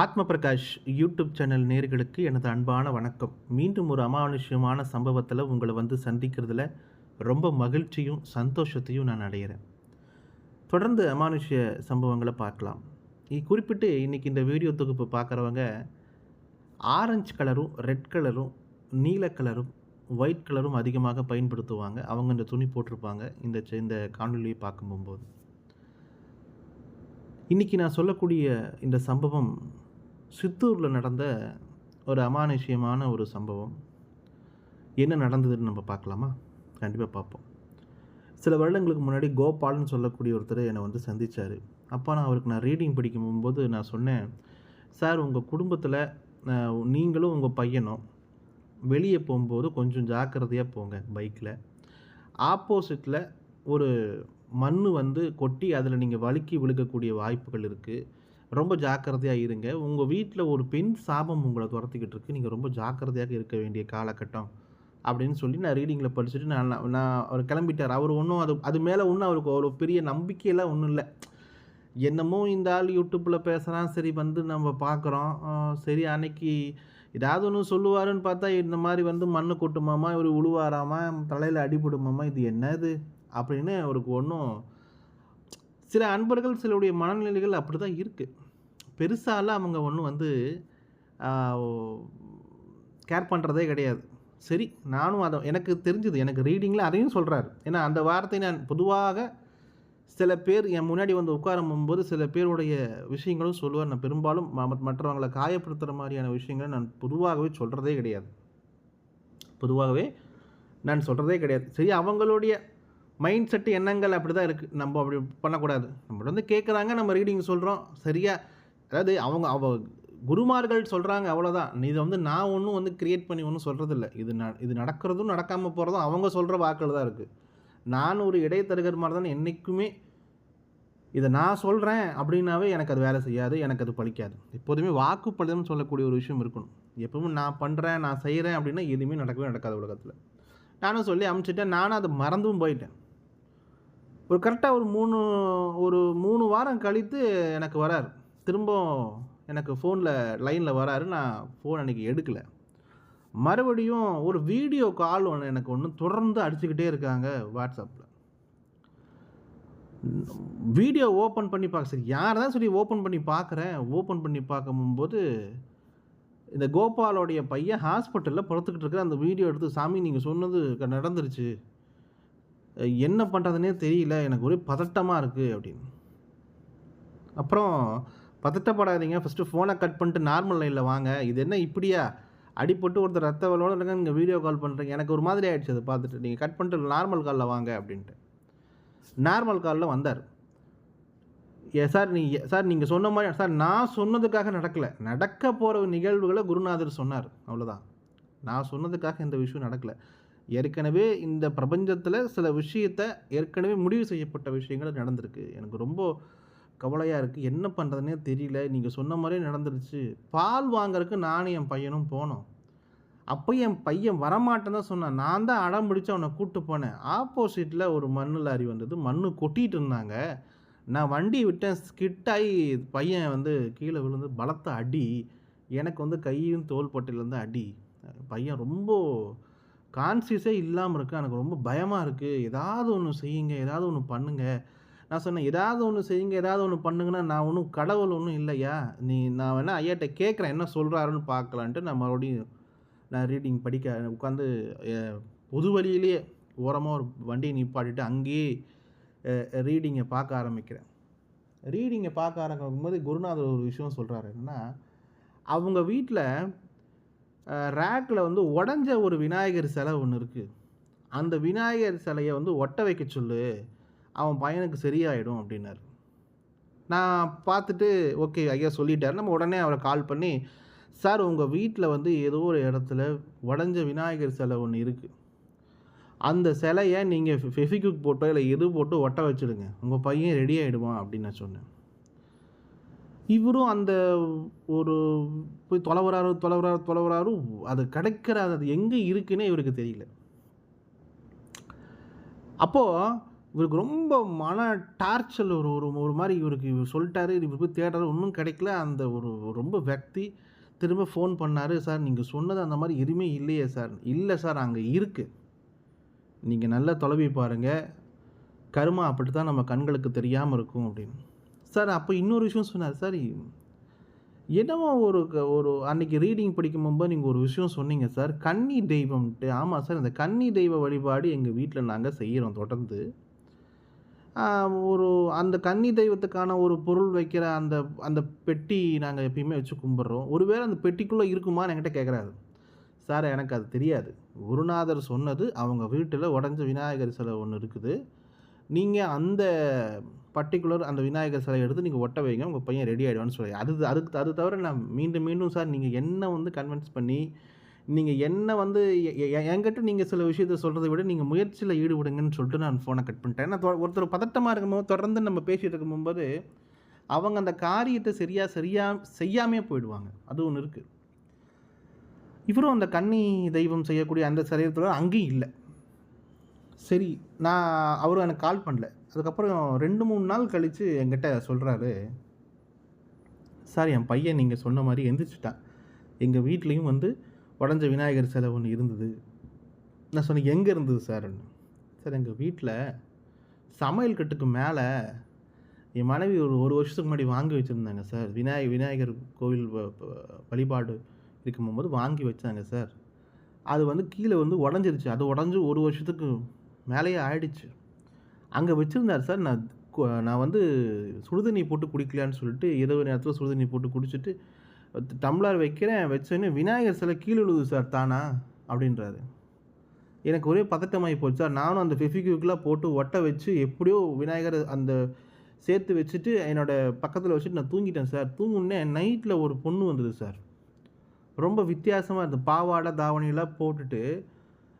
ஆத்ம Prakash YouTube channel நேர்களுக்கு எனது அன்பான வணக்கம். மீண்டும் ஒரு அமானுஷ்யமான சம்பவத்தில் உங்களை வந்து சந்திக்கிறதுல ரொம்ப மகிழ்ச்சியும் சந்தோஷத்தையும் நான் அடையிறேன். தொடர்ந்து அமானுஷ்ய சம்பவங்களை பார்க்கலாம். இது குறிப்பிட்டு இன்றைக்கி இந்த வீடியோ தொகுப்பு பார்க்குறவங்க ஆரஞ்சு கலரும் ரெட் கலரும் நீல கலரும் ஒயிட் கலரும் அதிகமாக பயன்படுத்துவாங்க. அவங்க இந்த துணி போட்டிருப்பாங்க. இந்த இந்த காணொலியை பார்க்கும்போது இன்றைக்கி நான் சொல்லக்கூடிய இந்த சம்பவம் சித்தூரில் நடந்த ஒரு அமானுஷ்யமான ஒரு சம்பவம். என்ன நடந்ததுன்னு நம்ம பார்க்கலாமா? கண்டிப்பாக பார்ப்போம். சில வருடங்களுக்கு முன்னாடி கோபால்னு சொல்லக்கூடிய ஒருத்தர் என்னை வந்து சந்திச்சார். அப்போ நான் அவருக்கு நான் ரீடிங் படிக்கும் போது நான் சொன்னேன் சார் உங்கள் குடும்பத்தில் நீங்களும் உங்கள் பையனும் வெளியே போகும்போது கொஞ்சம் ஜாக்கிரதையாக போங்க பைக்கில் ஆப்போசிட்டில் ஒரு மண் வந்து கொட்டி அதில் நீங்கள் வழுக்கி விழுகக்கூடிய வாய்ப்புகள் இருக்குது ரொம்ப ஜாக்கிரதையாக இருங்க. உங்கள் வீட்டில் ஒரு பெண் சாபம் உங்களை துரத்திக்கிட்டு இருக்கு. நீங்கள் ரொம்ப ஜாக்கிரதையாக இருக்க வேண்டிய காலகட்டம் அப்படின்னு சொல்லி நான் ரீடிங்கில் படிச்சுட்டு நான் நான் அவர் கிளம்பிட்டார். அவர் ஒன்றும் அது அது மேலே ஒன்றும் அவருக்கு அவ்வளோ பெரிய நம்பிக்கையெல்லாம் ஒன்றும் இல்லை. என்னமோ இந்த ஆள் யூடியூப்பில் பேசுகிறான் சரி வந்து நம்ம பார்க்குறோம் சரி அன்னைக்கு ஏதாவது ஒன்று சொல்லுவாருன்னு பார்த்தா இந்த மாதிரி வந்து மண்ணு கொட்டுமாமா இவர் உழுவாராமா தலையில் அடிபடுமாமா இது என்னது? அப்படின்னு அவருக்கு ஒன்றும் சில அன்பர்கள் சிலருடைய மனநிலைகள் அப்படி தான் இருக்குது பெருசாலாம் அவங்க ஒன்றும் வந்து கேர் பண்ணுறதே கிடையாது. சரி நானும் அதை எனக்கு தெரிஞ்சுது எனக்கு ரீடிங்கில் அதையும் சொல்கிறாரு ஏன்னா அந்த வார்த்தை நான் பொதுவாக சில பேர் என் முன்னாடி வந்து உட்காரும் போது சில பேருடைய விஷயங்களும் சொல்லுவார். நான் பெரும்பாலும் ம- மற்றவங்களை காயப்படுத்துகிற மாதிரியான விஷயங்களை நான் பொதுவாகவே சொல்கிறதே கிடையாது. பொதுவாகவே நான் சொல்கிறதே கிடையாது. சரி அவங்களுடைய மைண்ட் செட்டு எண்ணங்கள் அப்படி தான் இருக்குது நம்ம அப்படி பண்ணக்கூடாது. நம்ம வந்து கேட்குறாங்க நம்ம ரீடிங் சொல்கிறோம் சரியாக அதாவது அவங்க அவ குருமார்கள் சொல்கிறாங்க அவ்வளோதான் இதை வந்து நான் ஒன்றும் வந்து கிரியேட் பண்ணி ஒன்றும் சொல்கிறதில்ல இது ந இது நடக்கிறதும் நடக்காமல் போகிறதும் அவங்க சொல்கிற வாக்கில் தான் இருக்குது நான் ஒரு இடைத்தரகர் மாதிரி தான் என்றைக்குமே இதை நான் சொல்கிறேன் அப்படின்னாவே எனக்கு அது வேலை செய்யாது எனக்கு அது பழிக்காது. எப்போதுமே வாக்குப்பளிதம் சொல்லக்கூடிய ஒரு விஷயம் இருக்கணும். எப்பவும் நான் பண்ணுறேன் நான் செய்கிறேன் அப்படின்னா எதுவுமே நடக்கவே நடக்காது உலகத்தில். நானும் சொல்லி அமுச்சிட்டேன். நானும் அதை மறந்தும் போயிட்டேன். ஒரு கரெக்டாக ஒரு மூணு ஒரு மூணு வாரம் கழித்து எனக்கு வரார். திரும்ப எனக்கு ஃபோனில் லைனில் வராரு. நான் ஃபோன் அன்றைக்கி எடுக்கலை. மறுபடியும் ஒரு வீடியோ கால் ஒன்று எனக்கு ஒன்று தொடர்ந்து அடிச்சுக்கிட்டே இருக்காங்க வாட்ஸ்அப்பில் வீடியோ ஓப்பன் பண்ணி பார்க்க சரி யார் தான் சொல்லி ஓப்பன் பண்ணி பார்க்குறேன் ஓப்பன் பண்ணி பார்க்கும்போது இந்த கோபாலோடைய பையன் ஹாஸ்பிட்டலில் படுத்துக்கிட்டு இருக்கிற அந்த வீடியோ எடுத்து சாமி நீங்கள் சொன்னது நடந்துருச்சு. என்ன பண்ணுறதுனே தெரியல. எனக்கு ஒரே பதட்டமாக இருக்குது அப்படின்னு. அப்புறம் பதட்டப்படாதீங்க. ஃபஸ்ட்டு ஃபோனை கட் பண்ணிட்டு நார்மல் லைனில் வாங்க. இது என்ன இப்படியா? அடிபட்டு ஒருத்தர் ரத்த வலோட இருக்க நீங்கள் வீடியோ கால் பண்ணுறீங்க எனக்கு ஒரு மாதிரி ஆகிடுச்சு அதை பார்த்துட்டு. நீங்கள் கட் பண்ணிட்டு நார்மல் காலில் வாங்க அப்படின்ட்டு. நார்மல் காலில் வந்தார். ஏ சார் நீ சார் நீங்கள் சொன்ன மாதிரி சார் நான் சொன்னதுக்காக நடக்கலை. நடக்க போகிற நிகழ்வுகளை குருநாதர் சொன்னார். அவ்வளோதான் நான் சொன்னதுக்காக இந்த விஷயம் நடக்கலை. ஏற்கனவே இந்த பிரபஞ்சத்தில் சில விஷயத்தை ஏற்கனவே முடிவு செய்யப்பட்ட விஷயங்கள் நடந்திருக்கு. எனக்கு ரொம்ப கவலையாக இருக்குது என்ன பண்ணுறதுனே தெரியல. நீங்கள் சொன்ன மாதிரியே நடந்துருச்சு. பால் வாங்குறதுக்கு நானும் என் பையனும் போனோம். அப்போ என் பையன் வரமாட்டேன்னு தான் சொன்னான். நான் தான் அடம் பிடிச்சி அவனை கூப்பிட்டு போனேன். ஆப்போசிட்டில் ஒரு மண் லாரி வந்தது. மண் கொட்டிட்டு இருந்தாங்க. நான் வண்டி விட்டேன். ஸ்கிட்டாகி பையன் வந்து கீழே விழுந்து பலத்த அடி. எனக்கு வந்து கையும் தோள்பட்டையிலேருந்து அடி. பையன் ரொம்ப கான்சியஸே இல்லாமல் இருக்கு. எனக்கு ரொம்ப பயமாக இருக்குது ஏதாவது ஒன்று செய்யுங்க. ஏதாவது ஒன்று பண்ணுங்கள் நான் சொன்னேன் ஏதாவது ஒன்று செய்யுங்க ஏதாவது ஒன்று பண்ணுங்கன்னா நான் ஒன்றும் கடவுள் ஒன்றும் இல்லையா? நீ நான் வேணால் ஐயாட்ட கேட்குறேன் என்ன சொல்கிறாருன்னு பார்க்கலான்ட்டு நான் மறுபடியும் நான் ரீடிங் படிக்க உட்காந்து பொது வழியிலேயே ஓரமாக ஒரு வண்டியை நிப்பாட்டிட்டு அங்கேயே ரீடிங்கை பார்க்க ஆரம்பிக்கிறேன். ரீடிங்கை பார்க்க ஆரம்பிக்கும் போது குருநாதர் ஒரு விஷயம் சொல்கிறாரு என்னென்னா அவங்க வீட்டில் ரேக்கில் வந்து உடஞ்ச ஒரு விநாயகர் சிலை ஒன்று இருக்குது அந்த விநாயகர் சிலையை வந்து ஒட்ட வைக்க சொல்லு. அவன் பையனுக்கு சரியாயிடும் அப்படின்னாரு. நான் பார்த்துட்டு ஓகே ஐயா சொல்லிட்டார். நம்ம உடனே அவரை கால் பண்ணி சார் உங்கள் வீட்டில் வந்து ஏதோ ஒரு இடத்துல உடஞ்ச விநாயகர் சிலை ஒன்று இருக்குது அந்த சிலையை நீங்கள் ஃபெஃபிக்யூக் போட்டோ இல்லை எது போட்டு ஒட்ட வச்சுடுங்க. உங்கள் பையன் ரெடி ஆகிடுவான் அப்படின்னு நான் சொன்னேன். இவரும் அந்த ஒரு போய் தொலைவராரு தொலைவராரு தொலைவராரு அது கிடைக்கிற அது எங்கே இருக்குன்னே இவருக்கு தெரியல. அப்போது இவருக்கு ரொம்ப மன டார்ச்சல் ஒரு ஒரு ஒரு மாதிரி இவருக்கு இவர் சொல்லிட்டாரு இவர் போய் தேடுறாரு ஒன்றும் கிடைக்கல. அந்த ஒரு ரொம்ப வக்தி திரும்ப ஃபோன் பண்ணார் சார் நீங்கள் சொன்னது அந்த மாதிரி எதுவுமே இல்லையே சார். இல்லை சார் அங்கே இருக்குது நீங்கள் நல்லா தொலைவி பாருங்கள் கருமா அப்படி தான் நம்ம கண்களுக்கு தெரியாமல் இருக்கும் அப்படின்னு. சார் அப்போ இன்னொரு விஷயம் சொன்னார் சார் என்னமோ ஒரு க- ஒரு அன்றைக்கி ரீடிங் படிக்கும் போது நீங்கள் ஒரு விஷயம் சொன்னீங்க சார் கன்னி தெய்வம்ட்டு. ஆமாம் சார் இந்த கன்னி தெய்வ வழிபாடு எங்கள் வீட்டில் நாங்கள் செய்கிறோம் தொடர்ந்து. ஒரு அந்த கன்னி தெய்வத்துக்கான ஒரு பொருள் வைக்கிற அந்த அந்த பெட்டி நாங்கள் எப்பயுமே வச்சு கும்பிட்றோம். ஒருவேளை அந்த பெட்டிக்குள்ளே இருக்குமான்னு என்கிட்ட கேட்குறாரு சார் எனக்கு அது தெரியாது. குருநாதர் சொன்னது அவங்க வீட்டில் உடஞ்ச விநாயகர் சிலை ஒன்று இருக்குது. நீங்கள் அந்த பர்டிகுலர் அந்த விநாயகர் சிலையை எடுத்து நீங்கள் ஒட்ட வைங்க. உங்கள் பையன் ரெடி ஆகிடுவான்னு சொல்லி. அது அதுக்கு அது தவிர நான் மீண்டும் மீண்டும் சார் நீங்கள் என்ன வந்து கன்வின்ஸ் பண்ணி நீங்கள் என்ன வந்து என்கிட்ட நீங்கள் சில விஷயத்த சொல்கிறத விட நீங்கள் முயற்சியில் ஈடுபடுங்கன்னு சொல்லிட்டு நான் ஃபோனை கட் பண்ணிட்டேன். ஏன்னா ஒருத்தர் பதட்டமாக இருக்கும்போது தொடர்ந்து நம்ம பேசிகிட்டு இருக்கும்போது அவங்க அந்த காரியத்தை சரியாக சரியா செய்யாமே போயிடுவாங்க. அது ஒன்று இருக்குது இவரும் அந்த கன்னி தெய்வம் செய்யக்கூடிய அந்த சரீரத்தில் அங்கேயும் இல்லை. சரி நான் அவரும் எனக்கு கால் பண்ணல. அதுக்கப்புறம் ரெண்டு மூணு நாள் கழித்து என்கிட்ட சொல்கிறாரு சார் என் பையன் நீங்கள் சொன்ன மாதிரி எந்திரிச்சிட்டான். எங்கள் வீட்லேயும் வந்து உடஞ்ச விநாயகர் சிலை ஒன்று இருந்தது. நான் சொன்னேன் எங்கே இருந்தது சார்? சார் எங்கள் வீட்டில் சமையல் கட்டுக்கு மேலே என் மனைவி ஒரு ஒரு வருஷத்துக்கு முன்னாடி வாங்கி வச்சுருந்தாங்க சார். விநாயக விநாயகர் கோவில் வ- இருக்கும் வழிபாடு இருக்கும்போது வாங்கி வச்சாங்க சார். அது வந்து கீழே வந்து உடஞ்சிருச்சு. அது உடஞ்சி ஒரு வருஷத்துக்கு மேலேயே ஆயிடுச்சு. அங்கே வச்சுருந்தார் சார். நான் நான் வந்து சுடுதண்ணி போட்டு குடிக்கலான்னு சொல்லிட்டு இரவு நேரத்தில் சுடுதண்ணி போட்டு குடிச்சிட்டு டம்ளர் வைக்கிறேன் வச்சோன்னே விநாயகர் சிலை கீழே விழுது சார் தானா? அப்படின்றாரு. எனக்கு ஒரே பதட்டமாகி போச்சு சார். நானும் அந்த ஃபெஃபிக்யூக்கெலாம் போட்டு ஒட்ட வச்சு எப்படியோ விநாயகர் அந்த சேர்த்து வச்சுட்டு என்னோட பக்கத்தில் வச்சுட்டு நான் தூங்கிட்டேன் சார். தூங்குனே நைட்டில் ஒரு பொண்ணு வந்தது சார். ரொம்ப வித்தியாசமாக இருந்தது. பாவாடை தாவணியெல்லாம் போட்டுட்டு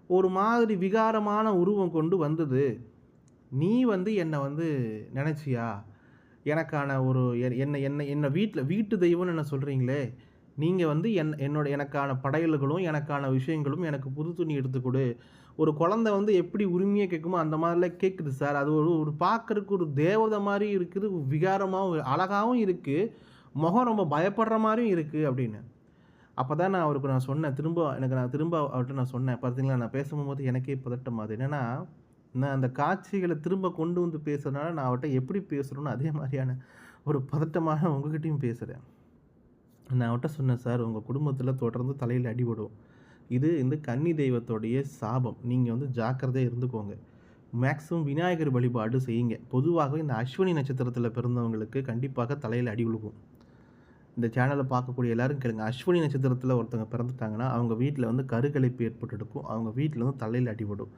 ஒரு மாதிரி விகாரமான உருவம் கொண்டு வந்தது. நீ வந்து என்னை வந்து நினச்சியா? எனக்கான ஒரு என்ன என்ன என்ன வீட்டில் வீட்டு தெய்வம்னு என்ன சொல்கிறீங்களே நீங்கள் வந்து என் என்னோட எனக்கான படையல்களும் எனக்கான விஷயங்களும் எனக்கு புது துணி எடுத்து கொடு. ஒரு குழந்தை வந்து எப்படி உரிமையாக கேட்குமோ அந்த மாதிரிலாம் கேட்குது சார். அது ஒரு ஒரு பார்க்குறதுக்கு ஒரு தேவதை மாதிரி இருக்குது விகாரமாகவும் அழகாகவும் இருக்குது முகம் ரொம்ப பயப்படுற மாதிரியும் இருக்குது அப்படின்னு. அப்போ தான் நான் அவருக்கு நான் சொன்னேன். திரும்ப எனக்கு நான் திரும்ப அவர்கிட்ட நான் சொன்னேன். பார்த்தீங்களா நான் பேசும்போது எனக்கே பதட்டம் அது என்னென்னா நான் அந்த காட்சிகளை திரும்ப கொண்டு வந்து பேசுகிறதுனால நான் அவர்கிட்ட எப்படி பேசுகிறோன்னு அதே மாதிரியான ஒரு பதட்டமாக உங்ககிட்டையும் பேசுகிறேன் நான் அவர்கிட்ட சொன்னேன் சார் உங்கள் குடும்பத்தில் தொடர்ந்து தலையில் அடிபடும் இது இந்த கன்னி தெய்வத்தோடைய சாபம். நீங்கள் வந்து ஜாக்கிரதையாக இருந்துக்கோங்க. மேக்ஸிமம் விநாயகர் வழிபாடு செய்யுங்க. பொதுவாகவே இந்த அஸ்வினி நட்சத்திரத்தில் பிறந்தவங்களுக்கு கண்டிப்பாக தலையில் அடி விழுகும். இந்த சேனலை பார்க்கக்கூடிய எல்லாரும் கேளுங்க. அஸ்வினி நட்சத்திரத்தில் ஒருத்தவங்க பிறந்துட்டாங்கன்னா அவங்க வீட்டில் வந்து கருக்கலைப்பு ஏற்பட்டுருக்கும். அவங்க வீட்டில் வந்து தலையில் அடிபடும்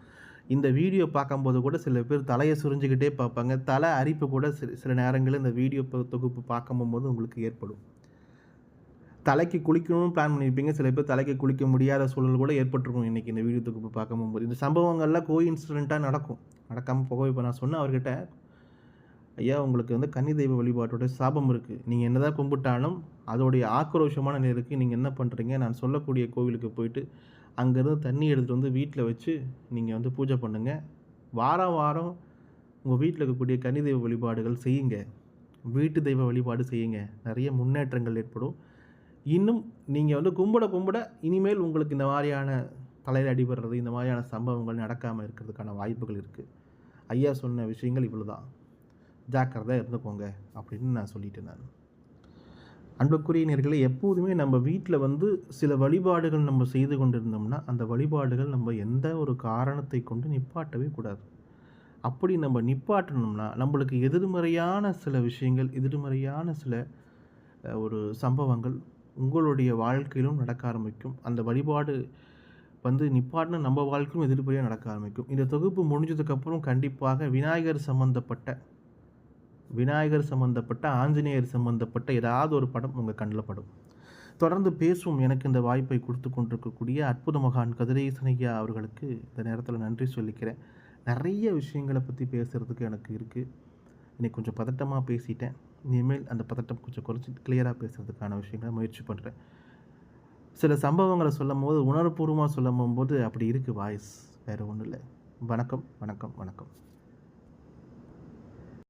இந்த வீடியோ பார்க்கும்போது கூட சில பேர் தலையை சுரிஞ்சுக்கிட்டே பார்ப்பாங்க. தலை அரிப்பு கூட சில சில நேரங்களில் இந்த வீடியோ தொகுப்பு பார்க்கும்போது உங்களுக்கு ஏற்படும். தலைக்கு குளிக்கணும்னு பிளான் பண்ணியிருப்பீங்க. சில பேர் தலைக்கு குளிக்க முடியாத சூழல் கூட ஏற்பட்டிருக்கும் இன்றைக்கி இந்த வீடியோ தொகுப்பு பார்க்கும்போது. இந்த சம்பவங்கள்லாம் கோ இன்சிடெண்ட்டாக நடக்கும். நடக்காமல் போக இப்போ நான் சொன்னேன் அவர்கிட்ட ஐயா உங்களுக்கு வந்து கன்னி தெய்வ வழிபாட்டோட சாபம் இருக்குது நீங்கள் என்னதான் கும்பிட்டாலும் அதோடைய ஆக்ரோஷமான நிலை இருக்குது நீங்கள் என்ன பண்ணுறீங்க நான் சொல்லக்கூடிய கோவிலுக்கு போயிட்டு அங்கேருந்து தண்ணி எடுத்துகிட்டு வந்து வீட்டில் வச்சு நீங்கள் வந்து பூஜை பண்ணுங்கள் வாரம் வாரம் உங்கள் வீட்டில் இருக்கக்கூடிய கன்னி தெய்வ வழிபாடுகள் செய்யுங்க. வீட்டு தெய்வ வழிபாடு செய்யுங்க. நிறைய முன்னேற்றங்கள் ஏற்படும். இன்னும் நீங்கள் வந்து கும்பிட கும்பிட இனிமேல் உங்களுக்கு இந்த மாதிரியான தலையில் அடிபடுறது இந்த மாதிரியான சம்பவங்கள் நடக்காமல் இருக்கிறதுக்கான வாய்ப்புகள் இருக்குது ஐயா சொன்ன விஷயங்கள் இவ்வளோ தான் ஜாக்கிரதையாக இருந்துக்கோங்க. அப்படின்னு நான் சொல்லிட்டேன் நான். அன்புக்குரிய நேர்களை எப்போதுமே நம்ம வீட்டில் வந்து சில வழிபாடுகள் நம்ம செய்து கொண்டிருந்தோம்னா அந்த வழிபாடுகள் நம்ம எந்த ஒரு காரணத்தை கொண்டு நிப்பாட்டவே கூடாது. அப்படி நம்ம நிப்பாட்டணும்னா நம்மளுக்கு எதிர்மறையான சில விஷயங்கள் எதிர்மறையான சில ஒரு சம்பவங்கள் உங்களுடைய வாழ்க்கையிலும் நடக்க ஆரம்பிக்கும். அந்த வழிபாடு வந்து நிப்பாட்டின நம்ம வாழ்க்கையும் எதிர்மறையாக நடக்க ஆரம்பிக்கும். இந்த தொகுப்பு முடிஞ்சதுக்கப்புறம் கண்டிப்பாக விநாயகர் சம்மந்தப்பட்ட விநாயகர் சம்பந்தப்பட்ட ஆஞ்சநேயர் சம்பந்தப்பட்ட ஏதாவது ஒரு படம் உங்கள் கண்ணில் படும். தொடர்ந்து பேசும் எனக்கு இந்த வாய்ப்பை கொடுத்து கொண்டிருக்கக்கூடிய அற்புத மகான் கதிரேசனையா அவர்களுக்கு இந்த நேரத்தில் நன்றி சொல்லிக்கிறேன். நிறைய விஷயங்களை பற்றி பேசுகிறதுக்கு எனக்கு இருக்குது இன்னைக்கு கொஞ்சம் பதட்டமாக பேசிட்டேன். இனிமேல் அந்த பதட்டம் கொஞ்சம் குறைச்சி கிளியராக பேசுகிறதுக்கான விஷயங்களை முயற்சி பண்ணுறேன் சில சம்பவங்களை சொல்லும் போது உணர்வுபூர்வமாக சொல்லும் போது அப்படி இருக்குது வாய்ஸ். வேறு ஒன்றும் இல்லை வணக்கம் வணக்கம் வணக்கம்.